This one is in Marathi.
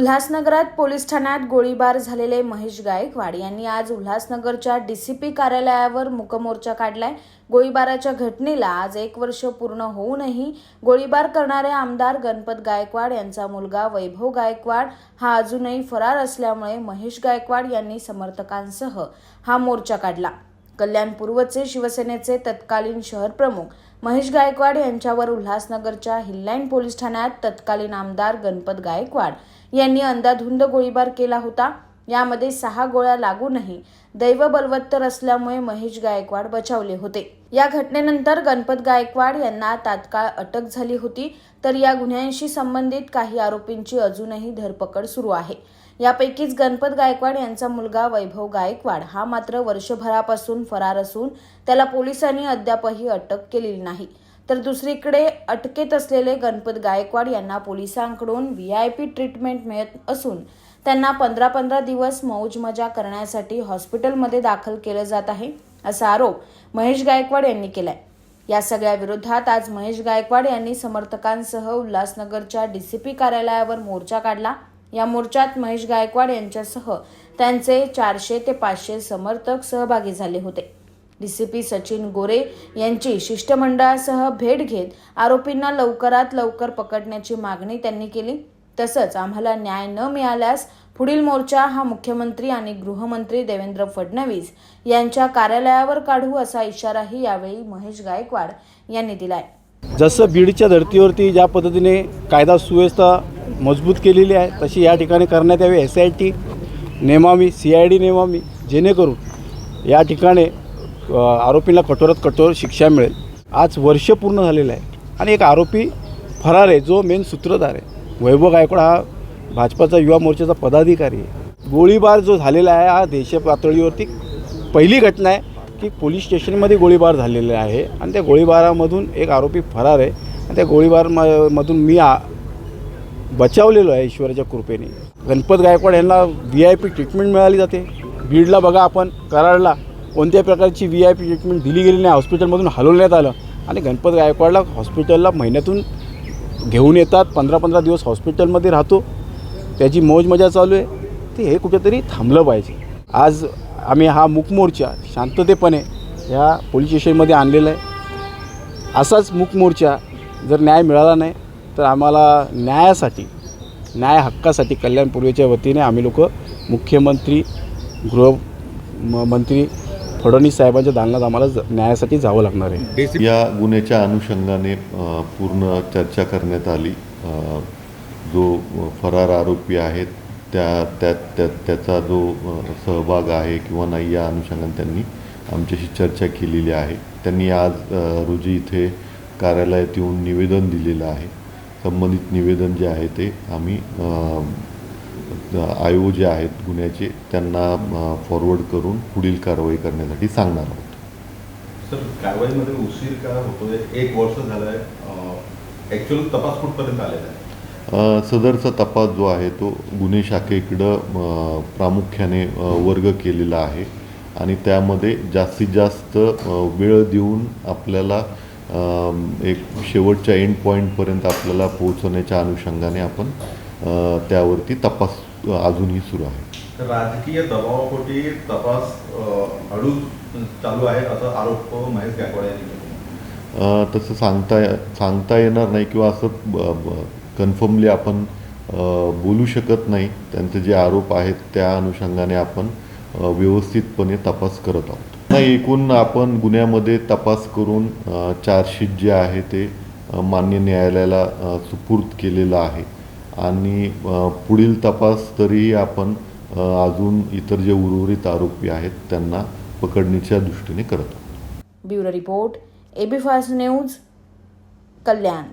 उल्हासनगरात पोलीस ठाण्यात गोळीबार झालेले महेश गायकवाड यांनी आज उल्हासनगरच्या डीसीपी कार्यालयावर मुकमोर्चा काढलाय. गोळीबाराच्या घटनेला आज एक वर्ष पूर्ण होऊनही गोळीबार करणारे आमदार गणपत गायकवाड यांचा मुलगा वैभव गायकवाड हा अजूनही फरार असल्यामुळे महेश गायकवाड यांनी समर्थकांसह हा मोर्चा काढला. कल्याण पूर्वचे शिवसेनेचे तत्कालीन शहर प्रमुख महेश गायकवाड यांच्यावर उल्हासनगरच्या हिल्लाईन पोलीस ठाण्यात तत्कालीन आमदार गणपत गायकवाड यांनी अंदाधुंद गोळीबार केला होता. यामध्ये सहा गोळ्या लागूनही दैव बलवत्तर असल्यामुळे महेश गायकवाड बचावले होते. या घटनेनंतर गणपत गायकवाड यांना तात्काळ अटक झाली होती. तर या गुन्ह्यांशी संबंधित काही आरोपींची अजूनही धरपकड सुरू आहे. यापैकीच गणपत गायकवाड यांचा मुलगा वैभव गायकवाड. हा मात्र वर्षभरापासून फरार असून त्याला पोलिसांनी अद्यापही अटक केलेली नाही. तर दुसरीकडे अटकेत असलेले गणपत गायकवाड यांना पोलिसांकडून व्ही आय पी ट्रीटमेंट मिळत असून त्यांना पंधरा पंधरा दिवस मौज मजा करण्यासाठी हॉस्पिटलमध्ये दाखल केलं जात आहे असा आरोप महेश गायकवाड यांनी केलाय. या सगळ्या विरोधात आज महेश गायकवाड यांनी समर्थकांसह उल्हासनगरच्या डीसीपी कार्यालयावर मोर्चा काढला. या मोर्चात महेश गायकवाड यांच्यासह त्यांचे चारशे ते पाचशे समर्थक सहभागी झाले होते. डीसीपी सचिन गोरे यांची शिष्टमंडळासह भेट घेत आरोपींना लवकरात लवकर पकडण्याची मागणी त्यांनी केली. तसंच आम्हाला न्याय न मिळाल्यास पुढील मोर्चा हा मुख्यमंत्री आणि गृहमंत्री देवेंद्र फडणवीस यांच्या कार्यालयावर काढू असा इशाराही यावेळी महेश गायकवाड यांनी दिलाय. जसं बीडच्या धर्तीवरती ज्या पद्धतीने कायदा सुव्यवस्था मजबूत केलेली आहे. तशी या ठिकाणी करण्यात यावी. एस आय टी नेमावी सी आय डी नेमावी जेणेकरून या ठिकाणी आरोपींना आरोपीला कठोरात कठोर शिक्षा मिळेल. आज वर्ष पूर्ण झालेलं आहे आणि एक आरोपी फरार आहे. जो मेन सूत्रधार आहे. वैभव गायकवाड हा भाजपाचा युवा मोर्चाचा पदाधिकारी आहे. गोळीबार जो झालेला आहे हा देश पातळीवरती पहिली घटना आहे की पोलीस स्टेशनमध्ये गोळीबार झालेला आहे. आणि त्या गोळीबारामधून एक आरोपी फरार आहे. आणि त्या गोळीबार म- मधून मी आ बचावलेलो आहे ईश्वराच्या कृपेने. गणपत गायकवाड यांना व्ही आय पी ट्रीटमेंट मिळाली जाते. बीडला बघा आपण कराडला कोणत्याही प्रकारची व्ही आय पी ट्रीटमेंट दिली गेली नाही हॉस्पिटलमधून हलवण्यात आलं. आणि गणपत गायकवाडला हॉस्पिटलला महिन्यातून घेऊन येतात पंधरा पंधरा दिवस हॉस्पिटलमध्ये राहतो. त्याची मौज मजा चालू आहे. ते हे कुठेतरी थांबलं पाहिजे. आज आम्ही हा मूकमोर्चा शांततेपणे ह्या पोलीस स्टेशनमध्ये आणलेला आहे. असाच मूकमोर्चा जर न्याय मिळाला नाही तर आम्हाला न्यायासाठी न्याय हक्कासाठी कल्याण पूर्वेच्या वतीने आम्ही लोक मुख्यमंत्री गृह म- मंत्री फडणवीस साहेबांच्या दालनात आम्हाला ज- न्यायासाठी जावं लागणार आहे. या गुन्ह्याच्या अनुषंगाने पूर्ण चर्चा करण्यात आली. जो फरार आरोपी आहेत त्या त्या त्या त्याचा जो सहभाग आहे किंवा नाही या अनुषंगाने त्यांनी आमच्याशी चर्चा केलेली आहे. त्यांनी आज रोजी इथे कार्यालयात येऊन निवेदन दिलेलं आहे. संबंधित निवेदन जे आहे ते आम्ही आयोग जे आहेत गुन्ह्याचे त्यांना फॉरवर्ड करून पुढील कारवाई करण्यासाठी सांगणार आहोत. सर कारवाईमध्ये उशीर का होतोय? एक वर्ष ॲक्च्युअल तपास कुठपर्यंत आलेला आहे? सदरचा तपास जो आहे तो गुन्हे शाखेकडं प्रामुख्याने वर्ग केलेला आहे. आणि त्यामध्ये जास्तीत जास्त वेळ देऊन आपल्याला एक शेवटच्या एंड पॉईंटपर्यंत आपल्याला पोहोचवण्याच्या अनुषंगाने आपण त्यावरती तपास अजूनही सुरू आहे. तर राजकीय दबावापोटी तपास हळू चालू आहे असा आरोप महेश गायकवाड यांनी तसं सांगता सांगता येणार नाही किंवा असं कन्फर्मली आपण बोलू शकत नाही. त्यांचे जे आरोप आहेत त्या अनुषंगाने आपण व्यवस्थितपणे तपास करत आहोत. नाही एकूण आपण गुन्ह्यामध्ये तपास करून चार्जशीट जे आहे ते मान्य न्यायालयाला सुपूर्द केलेलं आहे. आणि पुढील तपास तरीही आपण अजून इतर जे उर्वरित आरोपी आहेत त्यांना पकडण्याच्या दृष्टीने करत bureau report AB fast news Kalyan.